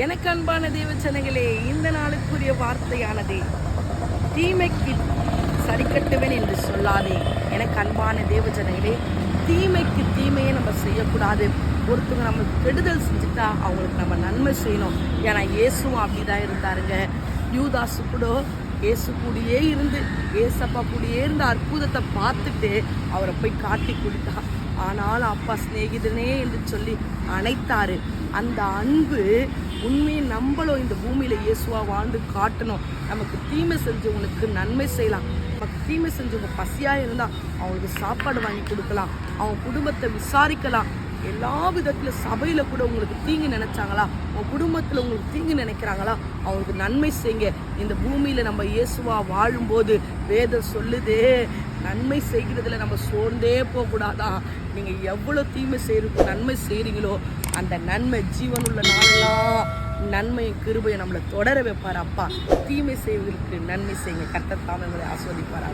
எனக்கு அன்பான தேவச்சனங்களே இந்த நாளுக்குரிய வார்த்தையானது தீமைக்கு சரிக்கட்டுவேன் என்று சொல்லாதே. எனக்கு அன்பான தேவஜனங்களே தீமைக்கு தீமையை நம்ம செய்யக்கூடாது. ஒருத்தவங்க நம்ம கெடுதல் செஞ்சுட்டா அவங்களுக்கு நம்ம நன்மை செய்யணும். ஏன்னா இயேசுவும் அப்படிதான் இருந்தாருங்க. யூதாசு கூட இயேசு கூடியே இருந்து ஏசப்பா கூடியே இருந்த அற்புதத்தை பார்த்துட்டு அவரை போய் காட்டி கொடுத்தா. ஆனால் அப்பா சிநேகிதனே என்று சொல்லி அணைத்தாரு. அந்த அன்பு உண்மையை நம்மளும் இந்த பூமியில இயேசுவா வாழ்ந்து காட்டணும். நமக்கு தீமை செஞ்சவங்களுக்கு நன்மை செய்யலாம். நமக்கு தீமை செஞ்சவங்க பசியா இருந்தா அவங்களுக்கு சாப்பாடு வாங்கி கொடுக்கலாம். அவங்க குடும்பத்தை விசாரிக்கலாம். எல்லா விதத்துல சபையில கூட உங்களுக்கு தீங்கு நினைச்சாங்களா? உங்க குடும்பத்துல உங்களுக்கு தீங்கு நினைக்கிறாங்களா? அவங்களுக்கு நன்மை செய்யுங்க. இந்த பூமியில நம்ம இயேசுவா வாழும்போது வேதம் சொல்லுதே நன்மை செய்கிறதுல நம்ம சோர்ந்தே போகக்கூடாதான் நீங்க எவ்வளவு தீமை செய்கிறதுக்கு நன்மை செய்றீங்களோ அந்த நன்மை ஜீவனுள்ள நாளெல்லாம் நன்மையும் கிருபையை நம்மளை தொடர வைப்பார் அப்பா. தீமை செய்வதற்கு நன்மை செய்யுங்க. கர்த்தர் தாமே உங்களை ஆஸ்வதிப்பார்